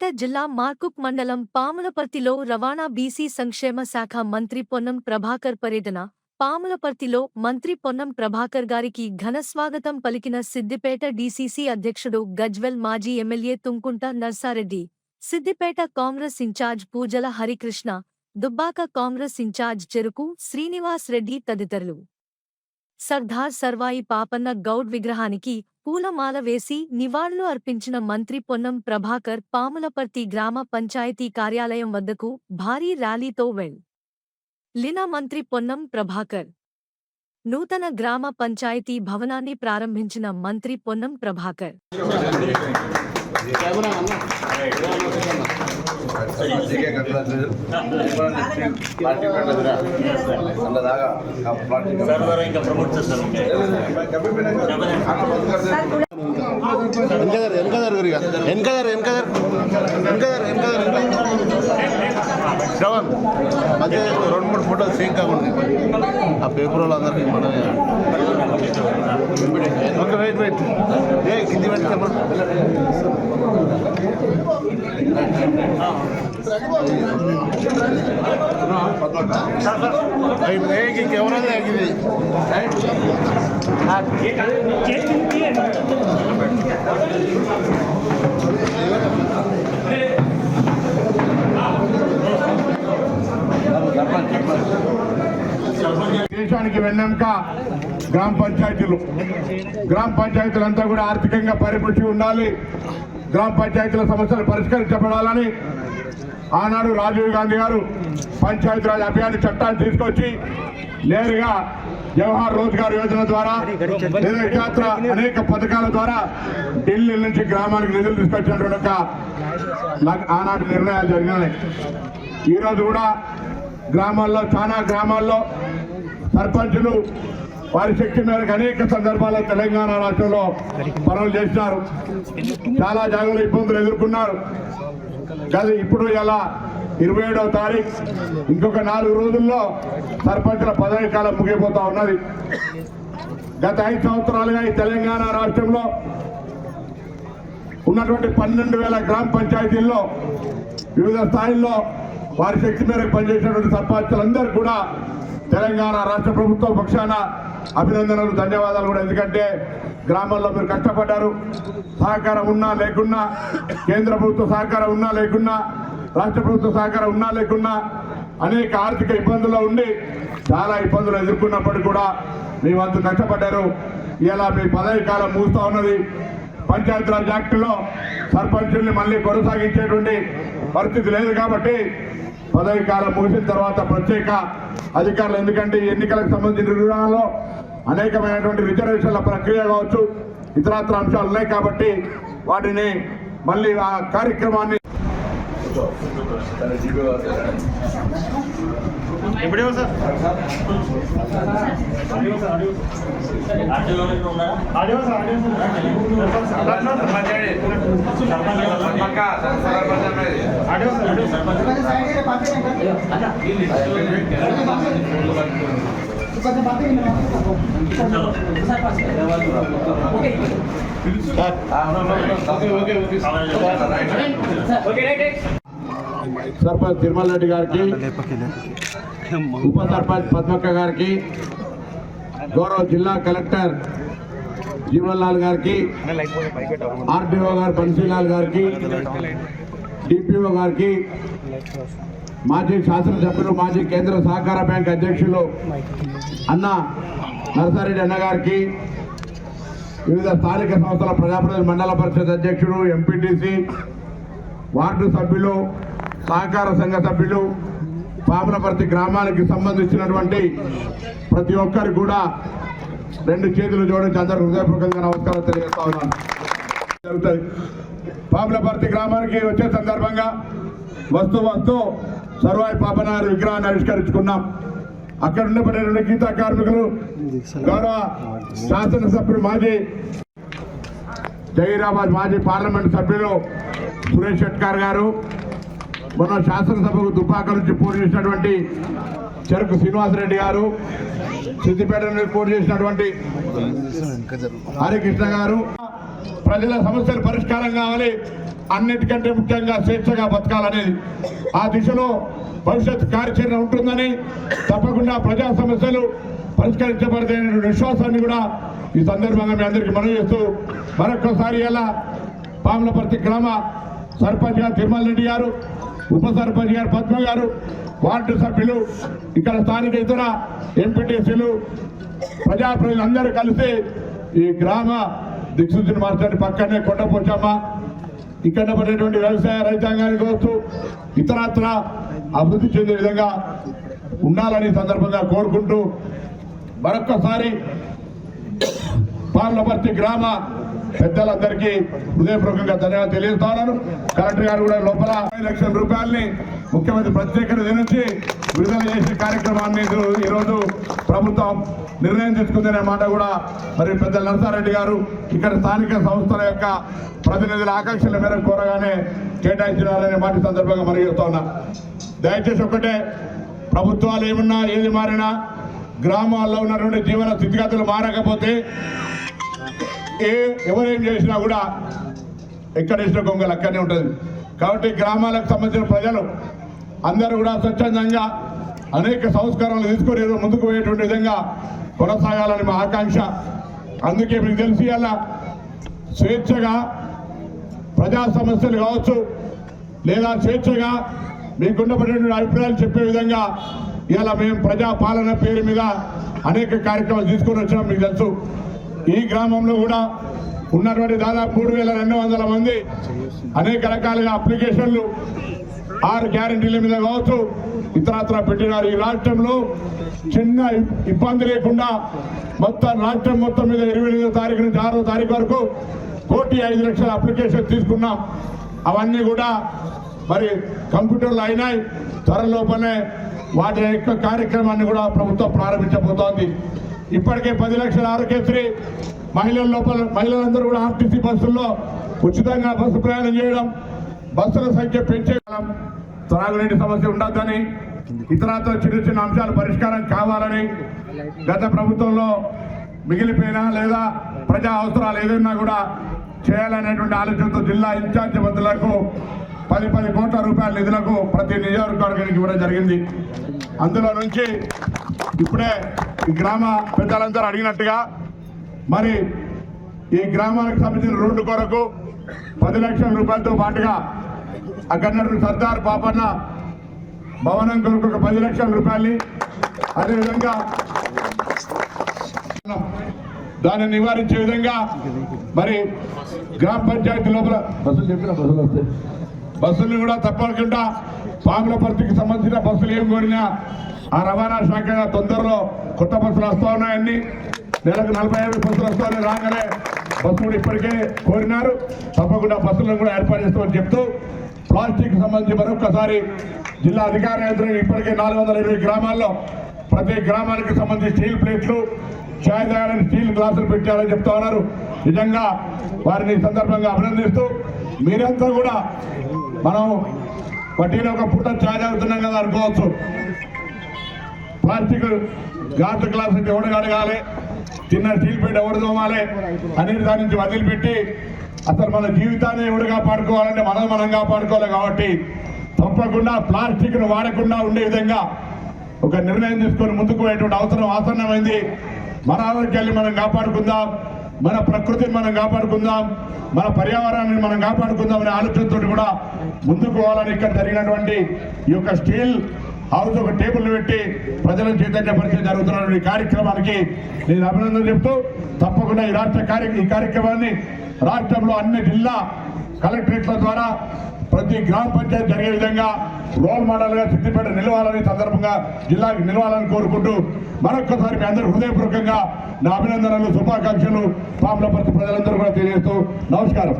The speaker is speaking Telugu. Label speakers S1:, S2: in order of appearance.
S1: సిద్దిపేట జిల్లా మార్కుక్ మండలం పాములపర్తిలో రవాణా బీసీ సంక్షేమ శాఖ మంత్రి పొన్నం ప్రభాకర్ పర్యటన. పాములపర్తిలో మంత్రి పొన్నం ప్రభాకర్ గారికి ఘన స్వాగతం పలికిన సిద్దిపేట డీసీసీ అధ్యక్షుడు గజ్వెల్ మాజీ MLA Tumkunta Narsareddy. Siddipet Congress incharge Poojala Harikrishna Dubbaka Congress incharge చెరుకు శ్రీనివాస్ రెడ్డి తదితరులు. సర్దార్ సర్వాయి పాపన్న గౌడ్ విగ్రహానికి పూలమాల వేసి నివాళులు అర్పించిన మంత్రి పొన్నం ప్రభాకర్ పాములపర్తి గ్రామ పంచాయతీ కార్యాలయం వద్దకు భారీ ర్యాలీతో వెళ్ లినా మంత్రి పొన్నం ప్రభాకర్ నూతన గ్రామ పంచాయతీ భవనాన్ని ప్రారంభించిన మంత్రి పొన్నం ప్రభాకర్.
S2: మధ్య రెండు మూడు ఫోటోలు సేమ్ కాకుండా ఆ పేపర్ వాళ్ళు అందరికీ మనమే ఓకే వెయిట్ వెయిట్ ఏ కింది పెడితే ఇంకెవరైనా ఆగింది
S3: దేశానికి వెన్నెంక గ్రామ పంచాయతీలు. గ్రామ పంచాయతీలంతా కూడా ఆర్థికంగా పరిపుష్టి ఉండాలి. గ్రామ పంచాయతీల సమస్యలు పరిష్కరించబడాలని ఆనాడు రాజీవ్ గాంధీ గారు పంచాయతీరాజ్ అభియాన్ చట్టాన్ని తీసుకొచ్చి నేరుగా జవహర్ రోజ్గార్ యోజన ద్వారా లేదా అనేక పథకాల ద్వారా ఢిల్లీ నుంచి గ్రామానికి నిధులు తీసుకొచ్చినటువంటి ఒక ఆనాటి నిర్ణయాలు జరిగినాయి. ఈరోజు కూడా గ్రామాల్లో చాలా గ్రామాల్లో సర్పంచులు వారి శక్తి మేరకు అనేక సందర్భాల్లో తెలంగాణ రాష్ట్రంలో పనులు చేసినారు. చాలా జాగ్రత్త ఇబ్బందులు ఎదుర్కొన్నారు. కానీ ఇప్పుడు ఇలా ఇరవై ఏడవ తారీఖు. ఇంకొక నాలుగు రోజుల్లో సర్పంచుల పదవి కాలం ముగిపోతా ఉన్నది. గత ఐదు సంవత్సరాలుగా ఈ తెలంగాణ రాష్ట్రంలో ఉన్నటువంటి పన్నెండు వేల గ్రామ పంచాయతీల్లో వివిధ స్థాయిల్లో వారి శక్తి మేరకు పనిచేసినటువంటి సర్పంచులందరూ కూడా తెలంగాణ రాష్ట్ర ప్రభుత్వం పక్షాన అభినందనలు ధన్యవాదాలు కూడా. ఎందుకంటే గ్రామాల్లో మీరు కష్టపడ్డారు. సహకారం ఉన్నా లేకున్నా కేంద్ర ప్రభుత్వ సహకారం ఉన్నా లేకున్నా రాష్ట్ర ప్రభుత్వ సహకారం ఉన్నా లేకున్నా అనేక ఆర్థిక ఇబ్బందుల్లో ఉండి చాలా ఇబ్బందులు ఎదుర్కొన్నప్పటికీ కూడా మీ వంతు కష్టపడ్డారు. ఇలా మీ పదవి కాలం మూస్తూ ఉన్నది. పంచాయతీరాజ్ యాక్ట్లో సర్పంచుల్ని మళ్ళీ కొనసాగించేటువంటి పరిస్థితి లేదు కాబట్టి పదవి కాలం ముగిసిన తర్వాత ప్రత్యేక అధికారులు ఎందుకంటే ఈ ఎన్నికలకు సంబంధించిన నిర్వహణలో అనేకమైనటువంటి రిజర్వేషన్ల ప్రక్రియ కావచ్చు ఇతరత్ర అంశాలు ఉన్నాయి కాబట్టి వాటిని మళ్ళీ ఆ కార్యక్రమాన్ని
S4: ఎప్పుడేమో సార్
S3: సర్పంచ్ తిరుమల రెడ్డి గారికి ఉప సర్పంచ్ పద్మక్క గారికి గౌరవ జిల్లా కలెక్టర్ జీవన్ లాల్ గారికి ఆర్డీఓ గారు బన్సీలాల్ గారికి డిపిఓ గారికి మాజీ శాసనసభ్యులు మాజీ కేంద్ర సహకార బ్యాంక్ అధ్యక్షులు అన్న నరసారెడ్డి అన్న గారికి వివిధ స్థానిక సంస్థల ప్రజాప్రతినిధి మండల పరిషత్ అధ్యక్షుడు ఎంపీటీసీ వార్డు సభ్యులు సహకార సంఘ సభ్యులు పాపనపర్తి గ్రామానికి సంబంధించినటువంటి ప్రతి ఒక్కరు కూడా రెండు చేతులు జోడించి అందరూ హృదయపూర్వకంగా నమస్కారం తెలియజేస్తా ఉన్నాను. జరుగుతుంది పాపనపర్తి గ్రామానికి వచ్చే సందర్భంగా వస్తూ వస్తూ సర్వాయి పాపనారు విగ్రహాన్ని ఆవిష్కరించుకున్నాం. అక్కడ ఉండబడిన గీతా కార్మికులు గౌరవ శాసనసభ్యులు మాజీ జహీరాబాద్ మాజీ పార్లమెంట్ సభ్యులు సురేష్ షెట్కార్ గారు మన శాసనసభకు దుబ్బాక నుంచి పోటీ చేసినటువంటి చెరుకు శ్రీనివాసరెడ్డి గారు సిద్దిపేట నుంచి పోటీ చేసినటువంటి హరికృష్ణ గారు ప్రజల సమస్యలు పరిష్కారం కావాలి. అన్నిటికంటే ముఖ్యంగా స్వేచ్ఛగా బతకాలనేది ఆ దిశలో భవిష్యత్ కార్యాచరణ ఉంటుందని తప్పకుండా ప్రజా సమస్యలు పరిష్కరించబడతాయనే విశ్వాసాన్ని కూడా ఈ సందర్భంగా మీ అందరికీ మనవి చేస్తూ మరొక్కసారి ఎలా పాములపర్తి గ్రామ సర్పంచ్ గారు తిరుమల రెడ్డి గారు ఉప సర్పంచ్ గారు పద్మ గారు వార్డు సభ్యులు ఇక్కడ స్థానిక ఇతర ఎంపీటీసీలు ప్రజాప్రతినిధులందరూ కలిసి ఈ గ్రామ దిక్సూచిని మార్చండి పక్కనే కొండపోచమ్మ ఇక్కడ పడేటువంటి వ్యవసాయ రైతాంగానికి కావచ్చు ఇతరత్ర అభివృద్ధి చెందే విధంగా ఉండాలని సందర్భంగా కోరుకుంటూ మరొక్కసారి పార్లపర్తి గ్రామ పెద్దలందరికీ హృదయపూర్వకంగా ధన్యవాదాలు తెలియజేస్తున్నాను కలెక్టర్ గారు కూడా లోపల లక్షల రూపాయలని ముఖ్యమంత్రి ప్రత్యేక నుంచి విడుదల చేసే కార్యక్రమాన్ని ఈరోజు ప్రభుత్వం నిర్ణయం తీసుకుందనే మాట కూడా మరి పెద్ద నరసారెడ్డి గారు ఇక్కడ స్థానిక సంస్థల యొక్క ప్రతినిధుల ఆకాంక్షల మేరకు కోరగానే కేటాయించినారనే మాట సందర్భంగా మనం చెప్తా ఉన్నా. దయచేసి ఒకటే ప్రభుత్వాలు ఏమున్నా ఏది మారినా గ్రామాల్లో ఉన్నటువంటి జీవన స్థితిగతులు మారకపోతే ఏ ఎవరేం చేసినా కూడా ఎక్కడ ఇచ్చిన గొంగలు అక్కడనే ఉంటుంది. కాబట్టి గ్రామాలకు సంబంధించిన ప్రజలు అందరూ కూడా స్వచ్ఛందంగా అనేక సంస్కారాలు తీసుకొని ఏదో ముందుకు పోయేటువంటి విధంగా కొనసాగాలని మా ఆకాంక్ష. అందుకే మీకు తెలిసి అలా స్వేచ్ఛగా ప్రజా సమస్యలు కావచ్చు లేదా స్వేచ్ఛగా మీకున్నటువంటి అభిప్రాయాలు చెప్పే విధంగా ఇలా మేము ప్రజా పాలన పేరు మీద అనేక కార్యక్రమాలు తీసుకొని వచ్చినాం మీకు తెలుసు. ఈ గ్రామంలో కూడా ఉన్నటువంటి దాదాపు మూడు వేల రెండు వందల మంది అనేక రకాలుగా అప్లికేషన్లు ఆరు గ్యారంటీల మీద కావచ్చు. ఇతరత్ర పెట్టినారు ఈ రాష్ట్రంలో. చిన్న ఇబ్బంది లేకుండా మొత్తం రాష్ట్రం మొత్తం మీద ఇరవై ఎనిమిదో తారీఖు నుంచి ఆరో తారీఖు వరకు కోటి ఐదు లక్షల అప్లికేషన్ తీసుకున్నాం. అవన్నీ కూడా మరి కంప్యూటర్లు అయినాయి. త్వరలోపలే వాటి యొక్క కార్యక్రమాన్ని కూడా ప్రభుత్వం ప్రారంభించబోతోంది. ఇప్పటికే పది లక్షల ఆరోగ్యశ్రీ మహిళల లోపల మహిళలందరూ కూడా ఆర్టీసీ బస్సుల్లో ఉచితంగా బస్సు ప్రయాణం చేయడం బస్సుల సంఖ్య పెంచే త్రాగునీటి సమస్య ఉండద్దని ఇతరత్ర చిన్న చిన్న అంశాలు పరిష్కారం కావాలని గత ప్రభుత్వంలో మిగిలిపోయినా లేదా ప్రజా అవసరాలు ఏదైనా కూడా చేయాలనేటువంటి ఆలోచనతో జిల్లా ఇన్ఛార్జ్ మంత్రులకు పది పది కోట్ల రూపాయల నిధులకు ప్రతి నియోజకవర్గానికి ఇవ్వడం జరిగింది. అందులో నుంచి ఇప్పుడే ఈ గ్రామ పెద్దలందరూ అడిగినట్టుగా మరి ఈ గ్రామానికి సంబంధించిన రోడ్డు కొరకు పది లక్షల రూపాయలతో పాటుగా అక్కడ సర్దార్ పాపన్న భవనం కొరకు ఒక పది లక్షల రూపాయలు అదేవిధంగా దాన్ని నివారించే విధంగా మరి గ్రామ పంచాయతీ లోపల బస్సులు చెప్పిన బస్సులు వస్తాయి. బస్సులు కూడా తప్పకుండా పాములపర్తికి సంబంధించిన బస్సులు ఏం కోరినా ఆ రవాణా శాఖ తొందరలో కొత్త బస్సులు వస్తూ ఉన్నాయని నెలకు నలభై యాభై బస్సులు వస్తాయని రాగానే బస్సు కూడా ఇప్పటికే కోరినారు. తప్పకుండా బస్సులను కూడా ఏర్పాటు చేస్తామని చెప్తూ ప్లాస్టిక్ సంబంధించి మరొకసారి జిల్లా అధికార యంత్రం ఇప్పటికే నాలుగు వందల ఇరవై గ్రామాల్లో ప్రతి గ్రామానికి సంబంధించి స్టీల్ ప్లేట్లు చాయ్ తాగడానికి స్టీల్ గ్లాసులు పెట్టారని చెప్తా ఉన్నారు. నిజంగా వారిని సందర్భంగా అభినందిస్తూ మీరంతా కూడా మనం వడ్డీలో ఒక పూట చాయ్ తాగుతున్నాం కదా అనుకోవచ్చు. ప్లాస్టిక్ గాజు గ్లాస్ నుంచి ఎవడు చిన్న స్టీల్ ప్లేట్ ఎవడు తోమాలి? అనేది దాని నుంచి వదిలిపెట్టి అసలు మన జీవితాన్ని ఎవడు కాపాడుకోవాలంటే మనం మనం కాపాడుకోవాలి కాబట్టి తప్పకుండా ప్లాస్టిక్ను వాడకుండా ఉండే విధంగా ఒక నిర్ణయం తీసుకొని ముందుకు పోయేటువంటి అవసరం ఆసన్నమైంది. మన ఆరోగ్యాన్ని మనం కాపాడుకుందాం. మన ప్రకృతిని మనం కాపాడుకుందాం. మన పర్యావరణాన్ని మనం కాపాడుకుందాం అనే ఆలోచనతో కూడా ముందుకు పోవాలని ఇక్కడ జరిగినటువంటి ఈ యొక్క స్టీల్ హౌస్ ఒక టేబుల్ పెట్టి ప్రజలను చైతన్యపరిచే జరుగుతున్న ఈ కార్యక్రమానికి నేను అభినందన చెప్తూ తప్పకుండా ఈ రాష్ట్ర కార్య ఈ కార్యక్రమాన్ని రాష్ట్రంలో అన్ని జిల్లా కలెక్టరేట్ల ద్వారా ప్రతి గ్రామ పంచాయతీ జరిగే విధంగా రోల్ మోడల్గా సిద్ధిపేట సిద్దిపేట నిలవాలని సందర్భంగా జిల్లాకి నిలవాలని కోరుకుంటూ మరొక్కసారి మీ అందరూ హృదయపూర్వకంగా నా అభినందనలు శుభాకాంక్షలు పాములపర్తి ప్రజలందరూ కూడా తెలియజేస్తూ నమస్కారం.